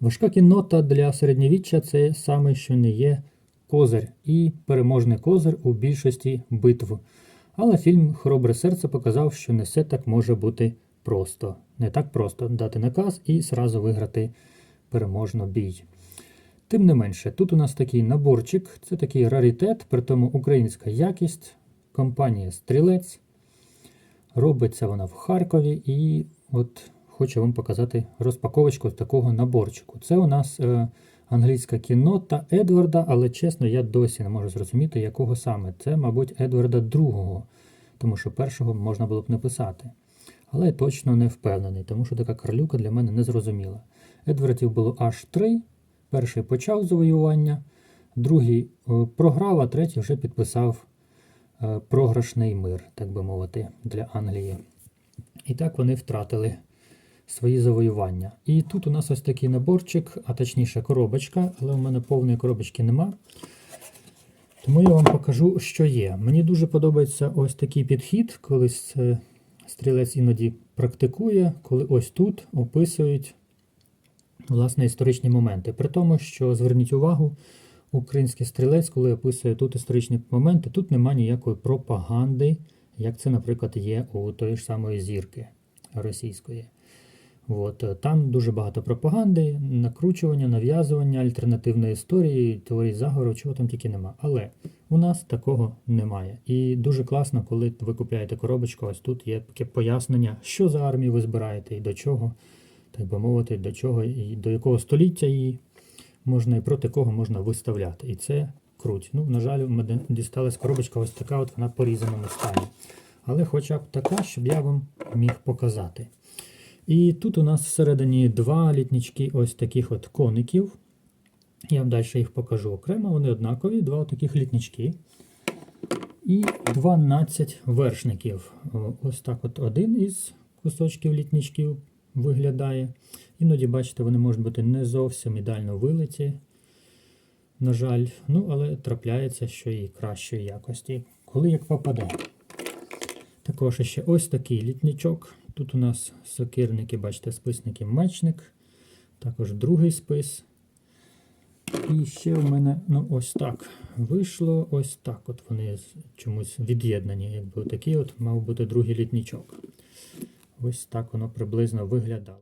Важка кіннота для середньовіччя це саме що не є козир і переможний козир у більшості битв. Але фільм Хоробре серце показав, що не все так може бути просто. Не так просто дати наказ і зразу виграти переможно бій. Тим не менше, тут у нас такий наборчик, це такий раритет, при тому українська якість, компанія Стрілець. Робиться вона в Харкові, і от хочу вам показати розпаковочку такого наборчику. Це у нас е, англійська кіннота Едварда, але чесно, я досі не можу зрозуміти, якого саме. Це, мабуть, Едварда II, тому що першого можна було б написати. Але я точно не впевнений, тому що така карлюка для мене не зрозуміла. Едвардів було аж три. Перший почав завоювання, другий е, програв, а третій вже підписав е, програшний мир, так би мовити, для Англії. І так вони втратили свої завоювання. І тут у нас ось такий наборчик, а точніше коробочка, але у мене повної коробочки нема. Тому я вам покажу, що є. Мені дуже подобається ось такий підхід, коли стрілець іноді практикує, коли ось тут описують власне історичні моменти. При тому, що зверніть увагу, український стрілець, коли описує тут історичні моменти, тут нема ніякої пропаганди, як це, наприклад, є у тої ж самої зірки російської. От, е, там дуже багато пропаганди, накручування, нав'язування, альтернативної історії, теорії заговору, чого там тільки нема. Але у нас такого немає. І дуже класно, коли ви купуєте коробочку, ось тут є таке пояснення, що за армію ви збираєте і до чого, так би мовити, до чого і до якого століття її можна і проти кого можна виставляти. І це круть. Ну, на жаль, мене дісталась коробочка ось така, от вона порізаному стані. Але хоча б така, щоб я вам міг показати. І тут у нас всередині два літнички ось таких от коників. Я вам далі їх покажу окремо, вони однакові, два таких літнички. І 12 вершників. Ось так от один із кусочків літничків виглядає. Іноді, бачите, вони можуть бути не зовсім ідеально вилиті. На жаль, ну, але трапляється, що і кращої якості, коли як попаде. Також ще ось такий літничок. Тут у нас сокирники, бачите, списники мечник. Також другий спис. І ще в мене, ну ось так. Вийшло ось так. От вони чомусь від'єднані. Якби такий от мав бути другий літнічок. Ось так воно приблизно виглядало.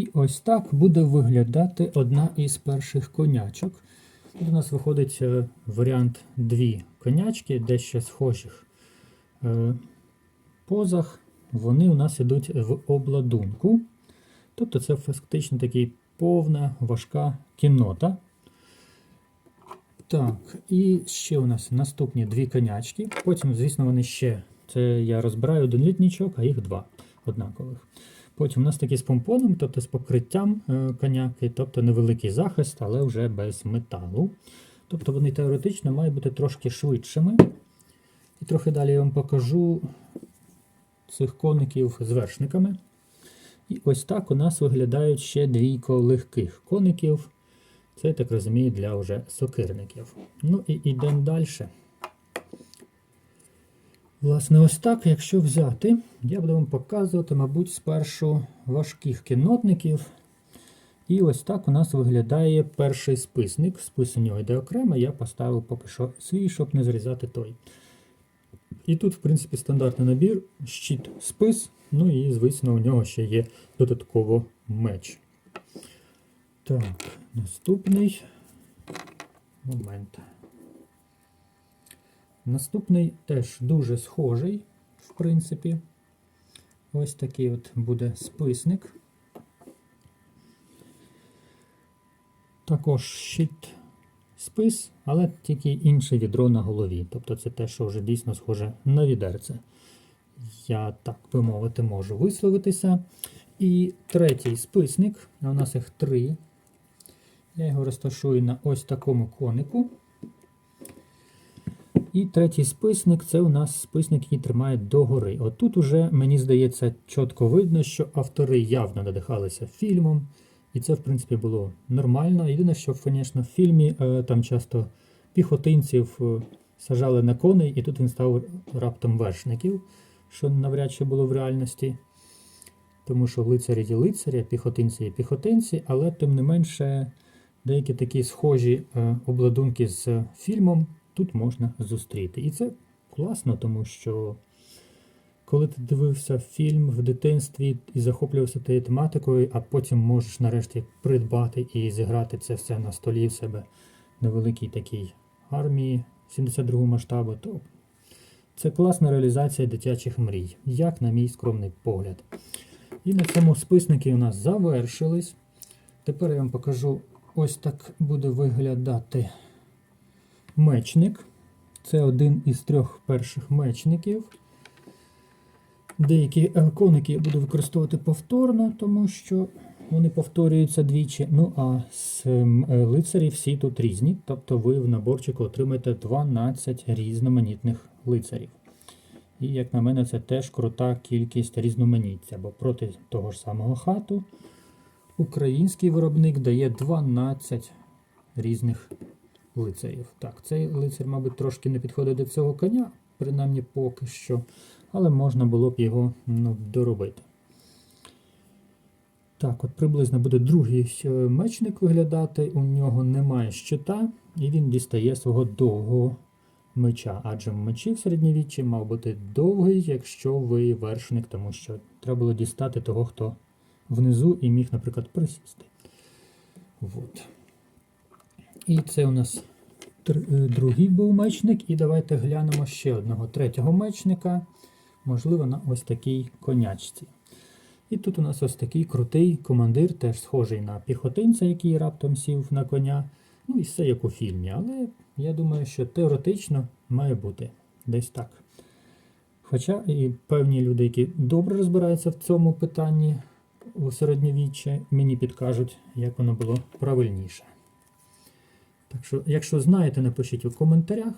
І ось так буде виглядати одна із перших конячок. Тут у нас виходить е, варіант дві конячки, дещо схожих е, позах. Вони у нас йдуть в обладунку. Тобто це фактично такий повна важка кіннота. Так, і ще у нас наступні дві конячки. Потім, звісно, вони ще. Це я розбираю один літнічок, а їх два однакових. Потім у нас такі з помпоном, тобто з покриттям е, коняки, тобто невеликий захист, але вже без металу. Тобто вони теоретично мають бути трошки швидшими. І трохи далі я вам покажу цих коників з вершниками. І ось так у нас виглядають ще двійко легких коників. Це, я так розумію, для вже сокирників. Ну і йдемо далі. Власне, ось так, якщо взяти, я буду вам показувати, мабуть, спершу важких кіннотників. І ось так у нас виглядає перший списник. Спис у нього йде окремо, я поставив поки що свій, щоб не зрізати той. І тут, в принципі, стандартний набір, щит спис, ну і, звісно, у нього ще є додатково меч. Так, наступний момент. Наступний теж дуже схожий, в принципі. Ось такий от буде списник. Також щит спис, але тільки інше відро на голові. Тобто це те, що вже дійсно схоже на відерце. Я так би мовити можу висловитися. І третій списник, а у нас їх три. Я його розташую на ось такому конику. І третій списник це у нас списник, який тримає догори. От тут уже, мені здається, чітко видно, що автори явно надихалися фільмом, і це, в принципі, було нормально. Єдине, що, звісно, в фільмі е, там часто піхотинців е, сажали на коней, і тут він став раптом вершників, що навряд чи було в реальності. Тому що лицарі є лицарі, піхотинці є піхотинці, але тим не менше деякі такі схожі е, обладунки з фільмом тут можна зустріти. І це класно, тому що коли ти дивився фільм в дитинстві і захоплювався тією тематикою, а потім можеш нарешті придбати і зіграти це все на столі в себе на великій такій армії 72 масштабу, то це класна реалізація дитячих мрій, як на мій скромний погляд. І на цьому списники у нас завершились. Тепер я вам покажу, ось так буде виглядати мечник. Це один із трьох перших мечників. Деякі коники я буду використовувати повторно, тому що вони повторюються двічі. Ну а з е, лицарі всі тут різні. Тобто ви в наборчику отримаєте 12 різноманітних лицарів. І, як на мене, це теж крута кількість різноманіття, бо проти того ж самого хату український виробник дає 12 різних лицарів. Так, цей лицар, мабуть, трошки не підходить до цього коня, принаймні поки що, але можна було б його ну, доробити. Так, от приблизно буде другий е, мечник виглядати. У нього немає щита, і він дістає свого довгого меча. Адже мечі в середньовіччі мав бути довгий, якщо ви вершник, тому що треба було дістати того, хто внизу і міг, наприклад, присісти. От. І це у нас другий був мечник. І давайте глянемо ще одного третього мечника, можливо, на ось такій конячці. І тут у нас ось такий крутий командир, теж схожий на піхотинця, який раптом сів на коня. Ну і все як у фільмі. Але я думаю, що теоретично має бути десь так. Хоча і певні люди, які добре розбираються в цьому питанні у середньовіччі, мені підкажуть, як воно було правильніше. Так що, якщо знаєте, напишіть у коментарях,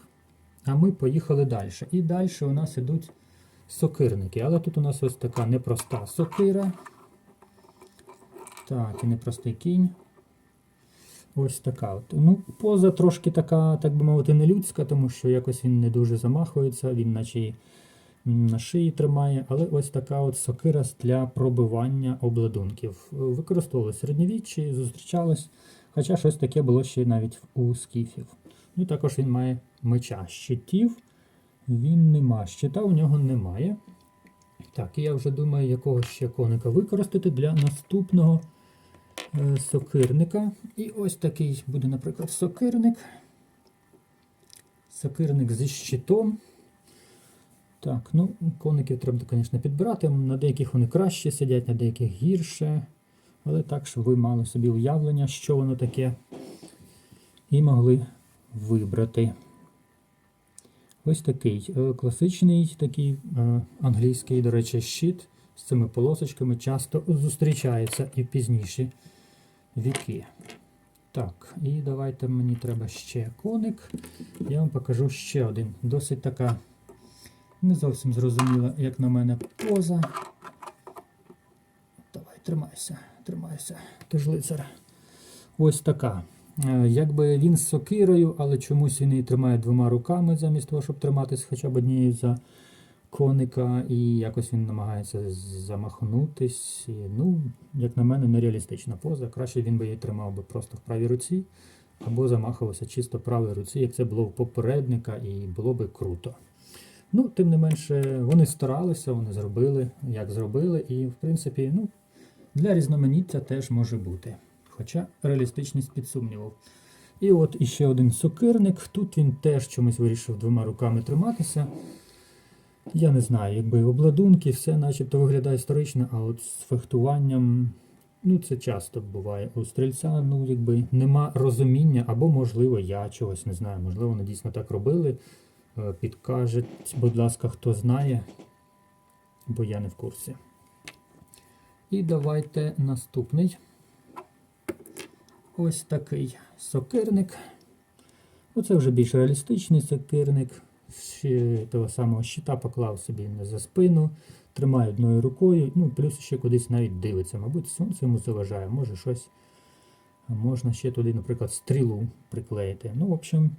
а ми поїхали далі. І далі у нас ідуть сокирники. Але тут у нас ось така непроста сокира. Так, і непростий кінь. Ось така. от. Ну, поза трошки така, так би мовити, не людська, тому що якось він не дуже замахується, він наче і на шиї тримає, але ось така от сокира для пробивання обладунків. Використовували середньовіччі, зустрічались, хоча щось таке було ще навіть у скіфів. І також він має меча. Щитів він нема. Щита у нього немає. Так, і я вже думаю, якого ще коника використати для наступного е, сокирника. І ось такий буде, наприклад, сокирник. Сокирник зі щитом. Так, ну, коників треба, звісно, підбирати. На деяких вони краще сидять, на деяких гірше. Але так, щоб ви мали собі уявлення, що воно таке, і могли вибрати. Ось такий е, класичний такий е, англійський, до речі, щит з цими полосочками часто зустрічається і в пізніші віки. Так, і давайте мені треба ще коник. Я вам покажу ще один. Досить така не зовсім зрозуміла, як на мене, поза. Давай, тримайся, тримайся, ти ж лицар. Ось така. Е, Якби він з сокирою, але чомусь він її тримає двома руками, замість того, щоб триматись хоча б однією за коника, і якось він намагається замахнутись. І, ну, як на мене, нереалістична поза. Краще він би її тримав би просто в правій руці, або замахувався чисто в правій руці, як це було у попередника, і було би круто. Ну, тим не менше, вони старалися, вони зробили, як зробили, і, в принципі, ну, для різноманіття теж може бути. Хоча реалістичність під. І от іще один сокирник. Тут він теж чомусь вирішив двома руками триматися. Я не знаю, якби обладунки, все начебто виглядає історично, а от з фехтуванням, ну це часто буває. У стрільця, ну якби нема розуміння, або, можливо, я чогось не знаю. Можливо, вони дійсно так робили. Е, Підкажіть, будь ласка, хто знає, бо я не в курсі. І давайте наступний. Ось такий сокирник. Оце вже більш реалістичний сокирник. щ- того самого щита поклав собі за спину, тримає одною рукою, ну плюс ще кудись навіть дивиться. Мабуть, сонце йому заважає, може щось. Можна ще туди, наприклад, стрілу приклеїти. Ну, в общем,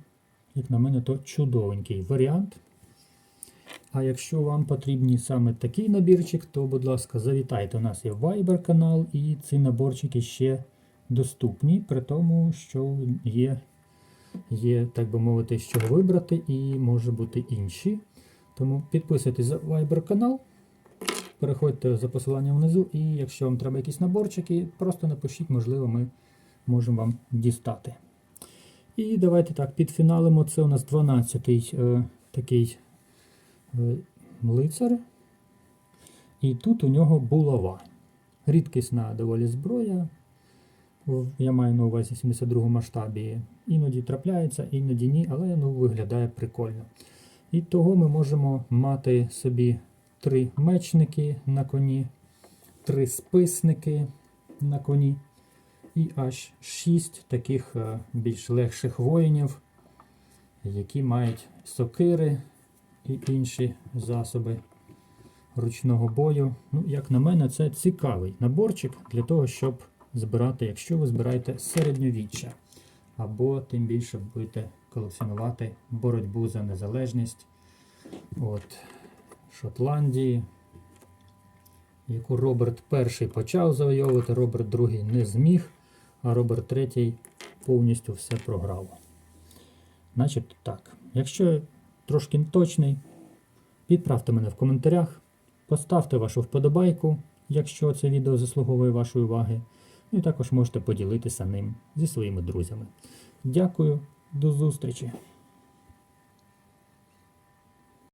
як на мене, то чудовенький варіант. А якщо вам потрібні саме такий набірчик, то, будь ласка, завітайте. У нас є Viber канал, і ці наборчики ще доступні, при тому, що є, є, так би мовити, чого вибрати, і може бути інші. Тому підписуйтесь за Viber канал, переходьте за посиланням внизу, і якщо вам треба якісь наборчики, просто напишіть, можливо, ми можемо вам дістати. І давайте так, підфіналимо. Це у нас 12-й е, такий лицар. І тут у нього булава. Рідкісна доволі зброя. Я маю на увазі 72 масштабі. Іноді трапляється, іноді ні, але ну, виглядає прикольно. І того ми можемо мати собі три мечники на коні, три списники на коні і аж шість таких е, більш легших воїнів, які мають сокири і інші засоби ручного бою. Ну, як на мене, це цікавий наборчик для того, щоб збирати, якщо ви збираєте середньовіччя, або тим більше будете колекціонувати боротьбу за незалежність от Шотландії, яку Роберт І почав завойовувати, Роберт II не зміг, а Роберт III повністю все програв. Начебто так. Якщо трошки неточний. підправте мене в коментарях, поставте вашу вподобайку, якщо це відео заслуговує вашої уваги. Ну і також можете поділитися ним зі своїми друзями. Дякую, до зустрічі!